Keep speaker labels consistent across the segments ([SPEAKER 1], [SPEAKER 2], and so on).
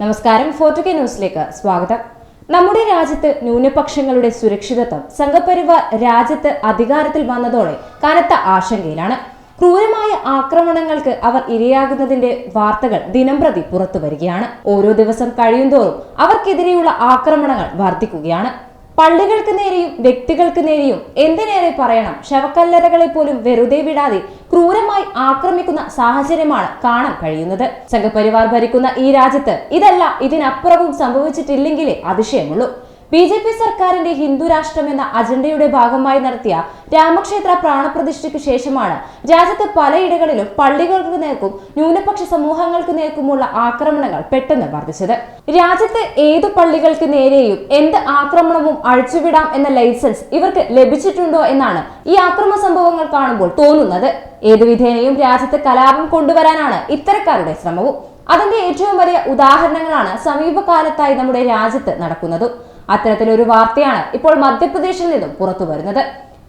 [SPEAKER 1] നമസ്കാരം ഫോർട്ടുകെ ന്യൂസിലേക്ക് സ്വാഗതം. നമ്മുടെ രാജ്യത്ത് ന്യൂനപക്ഷങ്ങളുടെ സുരക്ഷിതത്വം സംഘപരിവാർ രാജ്യത്ത് അധികാരത്തിൽ വന്നതോടെ കനത്ത ആശങ്കയിലാണ്. ക്രൂരമായ ആക്രമണങ്ങൾക്ക് അവർ ഇരയാകുന്നതിന്റെ വാർത്തകൾ ദിനംപ്രതി പുറത്തു വരികയാണ് ഓരോ ദിവസം കഴിയുന്തോറും അവർക്കെതിരെയുള്ള ആക്രമണങ്ങൾ വർദ്ധിക്കുകയാണ്. പള്ളികൾക്ക് നേരെയും വ്യക്തികൾക്ക് നേരെയും എന്തിനേറെ പറയണം? ശവക്കല്ലറകളെ പോലും വെറുതെ വിടാതെ ക്രൂരമായി ആക്രമിക്കുന്ന സാഹചര്യമാണ് കാണാൻ കഴിയുന്നത്. സംഘപരിവാർ ഭരിക്കുന്ന ഈ രാജ്യത്ത് ഇതല്ല ഇതിനപ്പുറവും സംഭവിച്ചിട്ടില്ലെങ്കിലേ അതിശയമുള്ളൂ. ബി ജെ പി സർക്കാരിന്റെ ഹിന്ദു രാഷ്ട്രം എന്ന അജണ്ടയുടെ ഭാഗമായി നടത്തിയ രാമക്ഷേത്ര പ്രാണപ്രതിഷ്ഠയ്ക്ക് ശേഷമാണ് രാജ്യത്ത് പലയിടങ്ങളിലും പള്ളികൾക്ക് നേർക്കും ന്യൂനപക്ഷ സമൂഹങ്ങൾക്ക് നേർക്കുമുള്ള ആക്രമണങ്ങൾ പെട്ടെന്ന് വർദ്ധിച്ചത്. രാജ്യത്ത് ഏതു പള്ളികൾക്ക് നേരെയും എന്ത് ആക്രമണവും അഴിച്ചുവിടാം എന്ന ലൈസൻസ് ഇവർക്ക് ലഭിച്ചിട്ടുണ്ടോ എന്നാണ് ഈ ആക്രമണ സംഭവങ്ങൾ കാണുമ്പോൾ തോന്നുന്നത്. ഏതു വിധേനയും രാജ്യത്ത് കലാപം കൊണ്ടുവരാനാണ് ഇത്തരക്കാരുടെ ശ്രമവും. അതിന്റെ ഏറ്റവും വലിയ ഉദാഹരണങ്ങളാണ് സമീപകാലത്തായി നമ്മുടെ രാജ്യത്ത് നടക്കുന്നത്. അത്തരത്തിലൊരു വാർത്തയാണ് ഇപ്പോൾ മധ്യപ്രദേശിൽ നിന്നും പുറത്തു വരുന്നത്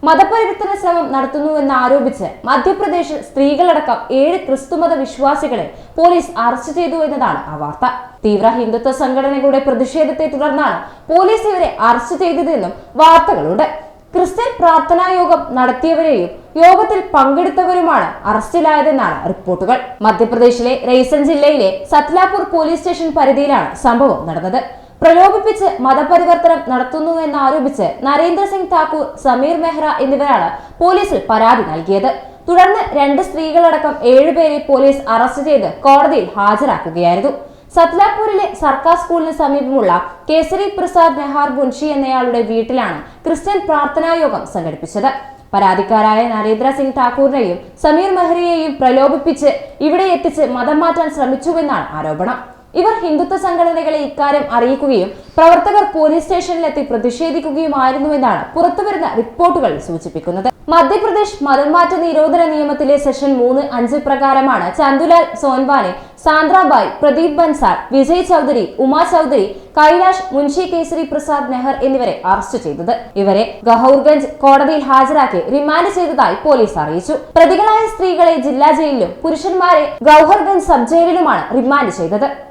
[SPEAKER 1] മതപരിവർത്തന ശ്രമം നടത്തുന്നുവെന്ന് ആരോപിച്ച് മധ്യപ്രദേശിൽ സ്ത്രീകളടക്കം ഏഴ് ക്രിസ്തുമത വിശ്വാസികളെ പോലീസ് അറസ്റ്റ് ചെയ്തു എന്നതാണ് ആ വാർത്ത. തീവ്ര ഹിന്ദുത്വ സംഘടനകളുടെ പ്രതിഷേധത്തെ തുടർന്നാണ് പോലീസ് ഇവരെ അറസ്റ്റ് ചെയ്തതെന്നും വാർത്തകളുണ്ട്. ക്രിസ്ത്യൻ പ്രാർത്ഥനാ യോഗം നടത്തിയവരെയും യോഗത്തിൽ പങ്കെടുത്തവരുമാണ് അറസ്റ്റിലായതെന്നാണ് റിപ്പോർട്ടുകൾ. മധ്യപ്രദേശിലെ റെയ്സൻ ജില്ലയിലെ സത്ലാപൂർ പോലീസ് സ്റ്റേഷൻ പരിധിയിലാണ് സംഭവം നടന്നത്. പ്രലോഭിപ്പിച്ച് മതപരിവർത്തനം നടത്തുന്നു എന്നാരോപിച്ച് നരേന്ദ്രസിംഗ് താക്കൂർ സമീർ മെഹ്റ എന്നിവരാണ് പോലീസിൽ പരാതി നൽകിയത്. തുടർന്ന് രണ്ട് സ്ത്രീകളടക്കം ഏഴുപേരെ പോലീസ് അറസ്റ്റ് ചെയ്ത് കോടതിയിൽ ഹാജരാക്കുകയായിരുന്നു. സത്ലാപൂരിലെ സർക്കാർ സ്കൂളിന് സമീപമുള്ള കേസരി പ്രസാദ് നെഹാർ മുൻഷി എന്നയാളുടെ വീട്ടിലാണ് ക്രിസ്ത്യൻ പ്രാർത്ഥനായോഗം സംഘടിപ്പിച്ചത്. പരാതിക്കാരായ നരേന്ദ്ര സിംഗ് ഠാക്കൂറിനെയും സമീർ മെഹ്റയെയും പ്രലോഭിപ്പിച്ച് ഇവിടെ എത്തിച്ച് മതം മാറ്റാൻ ശ്രമിച്ചുവെന്നാണ് ആരോപണം. ഇവർ ഹിന്ദുത്വ സംഘടനകളെ ഇക്കാര്യം അറിയിക്കുകയും പ്രവർത്തകർ പോലീസ് സ്റ്റേഷനിലെത്തി പ്രതിഷേധിക്കുകയുമായിരുന്നുവെന്നാണ് പുറത്തുവരുന്ന റിപ്പോർട്ടുകൾ സൂചിപ്പിക്കുന്നത്. മധ്യപ്രദേശ് മതംമാറ്റ നിരോധന നിയമത്തിലെ സെഷൻ മൂന്ന് അഞ്ച് പ്രകാരമാണ് ചന്ദുലാൽ സോൻവാനെ സാന്ദ്രാബായ് പ്രദീപ് ബൻസാർ വിജയ് ചൗധരി ഉമാ ചൗധരി കൈലാഷ് മുൻഷി കേസരി പ്രസാദ് നെഹർ എന്നിവരെ അറസ്റ്റ് ചെയ്തത്. ഇവരെ ഗഹൌർഗഞ്ച് കോടതിയിൽ ഹാജരാക്കി റിമാൻഡ് ചെയ്തതായി പോലീസ് അറിയിച്ചു. പ്രതികളായ സ്ത്രീകളെ ജില്ലാ ജയിലിലും പുരുഷന്മാരെ ഗൗഹർഗഞ്ച് സബ് ജയിലിലുമാണ് റിമാൻഡ് ചെയ്തത്.